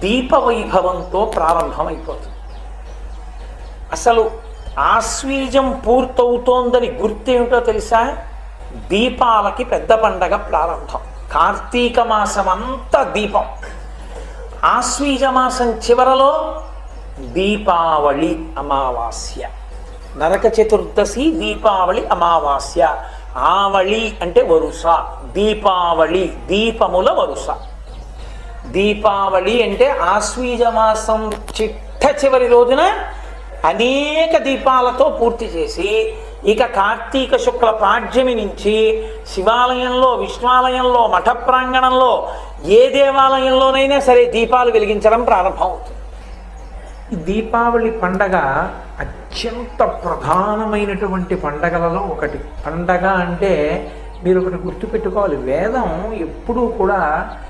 దీపవైభవంతో ప్రారంభమైపోతుంది. అసలు ఆశ్వీజం పూర్తవుతోందని గుర్తేమిటో తెలుసా? దీపాలకి పెద్ద పండగ ప్రారంభం. కార్తీక మాసం అంతా దీపం. ఆశ్వీజ మాసం చివరలో దీపావళి అమావాస్య. నరక చతుర్దశి దీపావళి అమావాస్య. ఆవళి అంటే వరుస. దీపావళి దీపముల వరుస. దీపావళి అంటే ఆశ్వీజ మాసం చిట్ట చివరి రోజున అనేక దీపాలతో పూర్తి చేసి ఇక కార్తీక శుక్ల పాడ్యమి నుంచి శివాలయంలో విష్ణాలయంలో మఠ ప్రాంగణంలో ఏ దేవాలయంలోనైనా సరే దీపాలు వెలిగించడం ప్రారంభమవుతుంది. ఈ దీపావళి పండగ అత్యంత ప్రధానమైనటువంటి పండగలలో ఒకటి. పండగ అంటే మీరు ఒకటి గుర్తుపెట్టుకోవాలి. వేదం ఎప్పుడూ కూడా